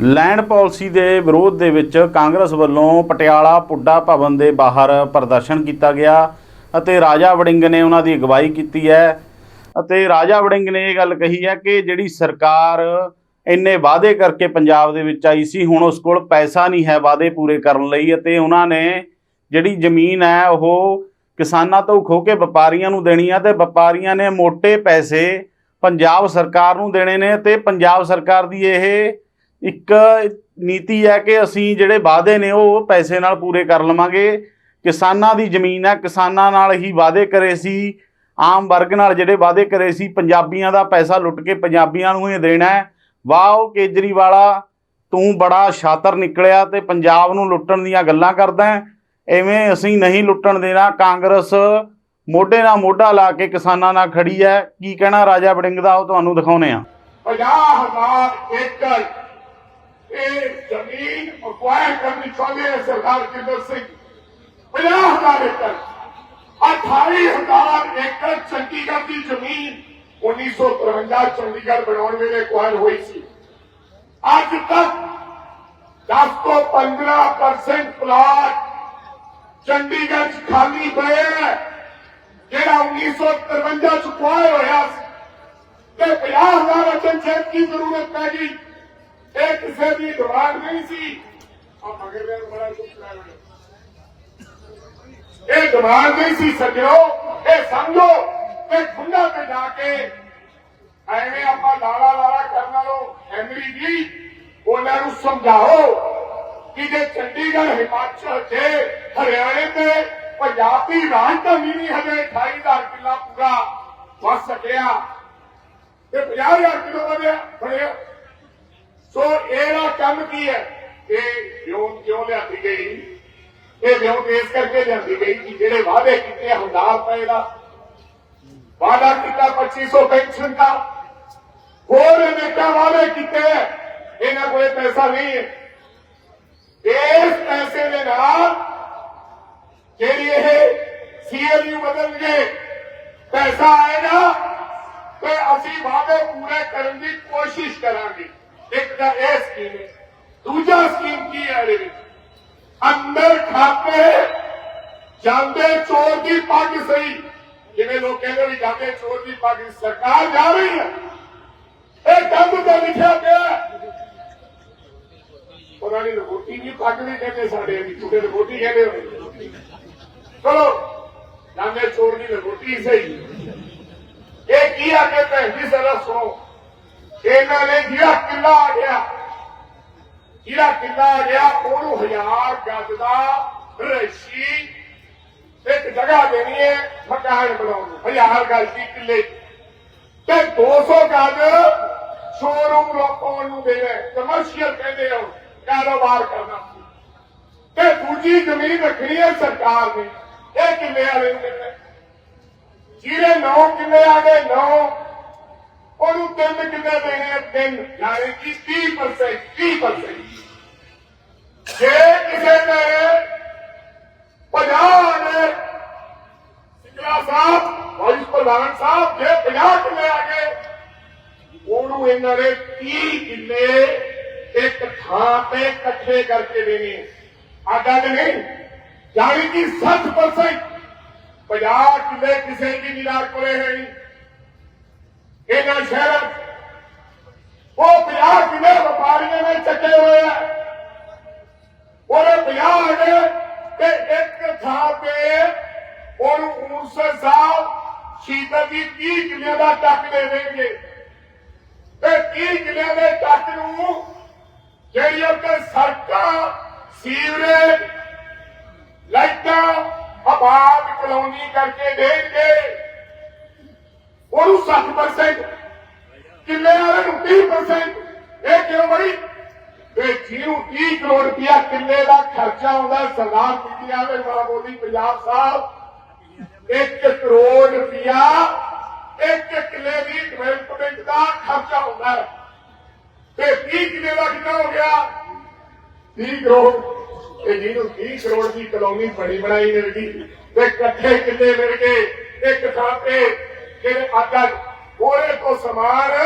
Land policy ਦੇ ਵਿਰੋਧ ਦੇ ਵਿੱਚ ਕਾਂਗਰਸ ਵੱਲੋਂ ਪਟਿਆਲਾ ਪੁੱਡਾ ਭਵਨ ਦੇ ਬਾਹਰ ਪ੍ਰਦਰਸ਼ਨ ਕੀਤਾ ਗਿਆ ਅਤੇ ਰਾਜਾ ਵੜਿੰਗ ਨੇ ਉਹਨਾਂ ਦੀ ਅਗਵਾਈ ਕੀਤੀ ਹੈ। ਅਤੇ ਰਾਜਾ ਵੜਿੰਗ ਨੇ ਇਹ ਗੱਲ ਕਹੀ ਹੈ ਕਿ ਜਿਹੜੀ ਸਰਕਾਰ ਇੰਨੇ ਵਾਅਦੇ ਕਰਕੇ ਪੰਜਾਬ ਦੇ ਵਿੱਚ ਆਈ ਸੀ, ਹੁਣ ਉਸ ਕੋਲ ਪੈਸਾ ਨਹੀਂ ਹੈ ਵਾਅਦੇ ਪੂਰੇ ਕਰਨ ਲਈ ਅਤੇ ਉਹਨਾਂ ਨੇ ਜਿਹੜੀ ਜ਼ਮੀਨ ਹੈ ਉਹ ਕਿਸਾਨਾਂ ਤੋਂ ਖੋ ਕੇ ਵਪਾਰੀਆਂ ਨੂੰ ਦੇਣੀ ਆ ਤੇ ਵਪਾਰੀਆਂ ਨੇ ਮੋٹے ਪੈਸੇ ਪੰਜਾਬ ਸਰਕਾਰ ਨੂੰ ਦੇਣੇ ਨੇ ਤੇ ਪੰਜਾਬ ਸਰਕਾਰ ਦੀ ਇਹ ਇੱਕ ਨੀਤੀ ਹੈ ਕਿ ਅਸੀਂ ਜਿਹੜੇ ਵਾਅਦੇ ਨੇ ਉਹ ਪੈਸੇ ਨਾਲ ਪੂਰੇ ਕਰ ਲਵਾਂਗੇ। ਕਿਸਾਨਾਂ ਦੀ ਜ਼ਮੀਨ ਹੈ, ਕਿਸਾਨਾਂ ਨਾਲ ਹੀ ਵਾਅਦੇ ਕਰੇ ਸੀ। ਆਮ ਵਰਗ ਨਾਲ ਜਿਹੜੇ ਵਾਅਦੇ ਕਰੇ ਸੀ, ਪੰਜਾਬੀਆਂ ਦਾ ਪੈਸਾ ਲੁੱਟ ਕੇ ਪੰਜਾਬੀਆਂ ਨੂੰ ਹੀ ਦੇਣਾ ਹੈ। ਵਾਓ, ਕੇਜਰੀਵਾਲਾ, ਤੂੰ ਬੜਾ ਸ਼ਾਤਰ ਨਿਕਲਿਆ ਤੇ ਪੰਜਾਬ ਨੂੰ ਲੁੱਟਣ ਦੀਆਂ ਗੱਲਾਂ ਕਰਦਾ ਹੈ। ਐਵੇਂ ਅਸੀਂ ਨਹੀਂ ਲੁੱਟਣ ਦੇਣਾ। ਕਾਂਗਰਸ ਮੋਢੇ ਨਾਲ ਮੋਢਾ ਲਾ ਕੇ ਕਿਸਾਨਾਂ ਨਾਲ ਖੜੀ ਹੈ। ਕੀ ਕਹਿਣਾ ਰਾਜਾ ਵੜਿੰਗ ਦਾ? ਉਹ ਤੁਹਾਨੂੰ ਦਿਖਾਉਨੇ ਆ 50000 ਏਕੜ ਇਹ ਜ਼ਮੀਨ ਅਕਵਾਇਰ ਕਰਨੀ ਚਾਹੁੰਦੇ ਹੈ ਸਰਦਾਰ ਕਿੰਦਰ ਸਿੰਘ। 50000 ਏਕੜ 28000 ਏਕੜ ਚੰਡੀਗੜ੍ਹ ਦੀ ਜ਼ਮੀਨ 1953 ਚੰਡੀਗੜ੍ਹ ਬਣਾਉਣ ਵੇਲੇ ਅਕਵਾਇਰ ਹੋਈ ਸੀ। ਅੱਜ ਤੱਕ 10 ਤੋਂ 15% ਪਲਾਟ ਚੰਡੀਗੜ੍ਹ 'ਚ ਖਾਲੀ ਪਏ ਹੈ ਜਿਹੜਾ 1953 ਚ ਅਕਵਾਇਰ ਹੋਇਆ ਸੀ। ਤੇ 50000 ਅਚਨਚੇਤ ਕੀ ਜ਼ਰੂਰਤ ਪੈ ਗਈ? ਇਹ ਕਿਸੇ ਦੀ ਡਿਮਾਂਡ ਨਹੀਂ ਸੀ। ਆ ਮਗਰ ਦੇ ਬੜਾ ਕੁਝ ਕਰਾਇਆ ਇਹ ਦਿਮਾਗ ਨਹੀਂ ਸੀ, ਸੱਜਣੋ। ਇਹ ਸਮਝੋ ਕਿ ਖੁੱਲਾ ਤੇ ਜਾ ਕੇ ਐਵੇਂ ਆਪਾਂ ਲਾਲਾ ਲਾਲਾ ਕਰਨ ਨਾਲੋਂ ਹੈਨਰੀ ਜੀ, ਉਹਨਾਂ ਨੂੰ ਸਮਝਾਓ ਕਿ ਜੇ ਚੰਡੀਗੜ੍ਹ, ਹਿਮਾਚਲ ਤੇ, ਹਰਿਆਣੇ ਤੇ, ਪੰਜਾਬ ਦੀ ਰਾਜਧਾਨੀ ਨਹੀਂ ਹਜੇ 28000 ਕਿੱਲਾ ਪੂਰਾ ਵਸ ਸਕਿਆ ਤੇ 50000 ਕਿਲੋ ਵਧਿਆ ਬਣਿਆ। ਸੋ ਇਹਦਾ ਕੰਮ ਕੀ ਹੈ? ਇਹ ਵਿਉਂਤ ਕਿਉਂ ਲਿਆਂਦੀ ਗਈ? ਇਹ ਵਿਉਂਤ ਇਸ ਕਰਕੇ ਲਿਆਂਦੀ ਗਈ ਕਿ ਜਿਹੜੇ ਵਾਅਦੇ ਕੀਤੇ ਹਜ਼ਾਰ ਰੁਪਏ ਦਾ। ਵਾਅਦਾ ਕੀਤਾ 2500 ਪੈਨਸ਼ਨ ਦਾ। ਹੋਰ ਅਨੇਕਾਂ ਵਾਅਦੇ ਕੀਤੇ ਇਹਨਾਂ ਕੋਲ ਪੈਸਾ ਨਹੀਂ ਹੈ। ਇਸ ਪੈਸੇ ਦੇ ਨਾਲ ਜਿਹੜੀ ਇਹ ਸੀਐਲਯੂ ਬਦਲਣਗੇ, ਪੈਸਾ ਆਏਗਾ ਤੇ ਅਸੀਂ ਵਾਅਦੇ ਪੂਰੇ ਕਰਨ ਦੀ ਕੋਸ਼ਿਸ਼ ਕਰਾਂਗੇ। ਇੱਕ ਤਾਂ ਇਹ ਸਕੀਮ ਹੈ, ਦੂਜਾ ਸਕੀਮ ਕੀ ਹੈ ਇਹਦੇ ਵਿੱਚ? ਅੰਦਰ ਖਾਤੇ ਜਾਂਦੇ ਚੋਰ ਦੀ ਪੱਗ ਸਹੀ। ਜਿਵੇਂ ਲੋਕ ਕਹਿੰਦੇ ਵੀ ਜਾਂਦੇ ਚੋਰ ਦੀ ਪੱਗ ਸਰਕਾਰ ਜਾ ਰਹੀ ਹੈ। ਇਹ ਕੰਧ ਤੇ ਲਿਖਿਆ ਪਿਆ ਉਹਨਾਂ ਨੇ ਰੋਟੀ ਨਹੀਂ ਪੱਗ ਵੀ ਕਹਿੰਦੇ ਸਾਡੇ ਵੀ ਤੁਹਾਡੇ ਰੋਟੀ ਕਹਿੰਦੇ ਹੋਣੇ ਚਲੋ, ਜਾਂਦੇ ਚੋਰ ਦੀ ਰੋਟੀ ਸਹੀ। ਇਹ ਕੀ ਆ ਕੇ ਭੈਣ ਜੀ, ਸਾਰਾ ਸੁਣੋ ਇਹਨਾਂ ਨੇ ਜਿਹੜਾ ਕਿੱਲਾ ਆ ਗਿਆ ਜਿਹੜਾ ਕਿੱਲਾ ਆ ਗਿਆ ਉਹਨੂੰ ਹਜ਼ਾਰ ਗੱਜ ਦਾ ਰਸ਼ੀ ਇੱਕ ਜਗ੍ਹਾ ਦੇਣੀ ਹੈ ਮਕਾਨ ਬਣਾਉਣ ਨੂੰ, ਹਜ਼ਾਰ ਗੱਜ ਦੀ ਕਿੱਲੇ। ਤੇ 200 ਗੱਜ ਸ਼ੋਰੂਮ ਲੋਕਾਂ ਨੂੰ ਦੇਣਾ ਕਮਰਸ਼ੀਅਲ ਕਹਿੰਦੇ ਹੋ ਕਾਰੋਬਾਰ ਕਰਨਾ। ਤੇ ਦੂਜੀ ਜ਼ਮੀਨ ਰੱਖਣੀ ਹੈ ਸਰਕਾਰ ਨੇ, ਇਹ ਕਿੱਲੇ ਵਾਲੇ ਨੂੰ ਦੇਣਾ ਜਿਹੜੇ 9 ਕਿੱਲੇ ਆ ਗਏ 9 ਉਹਨੂੰ ਤਿੰਨ ਕਿੱਲੇ ਦੇਣੇ ਆ, ਤਿੰਨ ਯਾਨੀ ਕਿ 30% 30% ਜੇ ਕਿਸੇ ਨੇ 50 ਨੇ ਸਿਕਲਾ ਸਾਹਿਬ ਵਾਈਸ ਪ੍ਰਧਾਨ ਸਾਹਿਬ, ਜੇ 50 ਕਿੱਲੇ ਆ ਗਏ, ਉਹਨੂੰ ਇਹਨਾਂ ਨੇ 30 ਕਿੱਲੇ ਇੱਕ ਥਾਂ ਤੇ ਇਕੱਠੇ ਕਰਕੇ ਦੇਣੇ ਆ। ਗੱਲ ਨਹੀਂ ਯਾਨੀ ਕਿ 60% 50 ਕਿੱਲੇ ਕਿਸੇ ਜ਼ਿਮੀਦਾਰ ਕੋਲੇ ਹੈ ਨਹੀਂ। ਇਹਨਾਂ ਸ਼ਹਿਰਾਂ 'ਚ। ਉਹ 50 ਕਿੱਲੇ ਵਪਾਰੀਆਂ ਨੇ ਚੱਕੇ ਹੋਏ ਆ। ਉਹਨੇ 50 ਨੇ ਤੇ ਇੱਕ ਥਾਂ ਤੇ ਉਹਨੂੰ ਉਨਸੇ ਸਾਹਿਬ ਸ਼ੀਤਲ ਦੀ 30 ਕਿੱਲਿਆਂ ਦਾ ਟੱਕ ਦੇ ਦੇਣਗੇ। ਤੇ 30 ਕਿੱਲਿਆਂ ਦੇ ਟੱਕ ਨੂੰ ਜਿਹੜੀ ਉੱਤੇ ਸੜਕਾਂ, ਸੀਵਰੇਜ, ਲਾਈਟਾਂ ਆਬਾਦ ਕਲੋਨੀ ਕਰਕੇ ਦੇਣਗੇ। ਉਹਨੂੰ 60% ਕਿੱਲੇ ਵਾਲੇ ਨੂੰ 30% ਇਹ ਕਿਉਂ ਬੜੀ ਤੇ ਜਿਹਨੂੰ 30 ਕਰੋੜ ਰੁਪਇਆ ਕਿੱਲੇ ਦਾ ਖਰਚਾ ਆਉਂਦਾ ਸਰਦਾਰ ਪੀਟੀਆ ਦੇ ਮਾਂ ਬੋਲੀ ਪੰਜਾਬ ਸਾਹਿਬ 1 ਕਰੋੜ ਰੁਪਇਆ, ਇੱਕ ਕਿੱਲੇ ਦੀ ਡਿਵੈਲਪਮੈਂਟ ਦਾ ਖਰਚਾ ਹੁੰਦਾ ਹੈ। ਤੇ 30 ਕਿੱਲੇ ਦਾ ਕਿੰਨਾ ਹੋ ਗਿਆ? 30 ਕਰੋੜ। ਤੇ ਜਿਹਨੂੰ 30 ਕਰੋੜ ਦੀ ਕਲੋਨੀ ਬਣੀ ਬਣਾਈ ਮਿਲ ਗਈ, ਤੇ ਇਕੱਠੇ ਕਿੱਲੇ ਮਿਲ ਗਏ, ਇੱਕ ਥਾਂ ਤੇ ਜਿਹੜੇ ਆਟਾ ਕੋਲੇ ਤੋਂ ਸਮਾਰ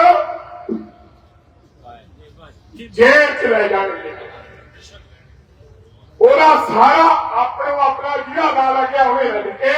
ਜੇਲ੍ਹ ਚ ਲੈ ਜਾਣਗੇ ਉਹਦਾ ਸਾਰਾ ਆਪਣੋ ਆਪਣਾ ਜਿਹੜਾ ਨਾ ਲੱਗਿਆ ਹੋਵੇ ਲੜਕੇ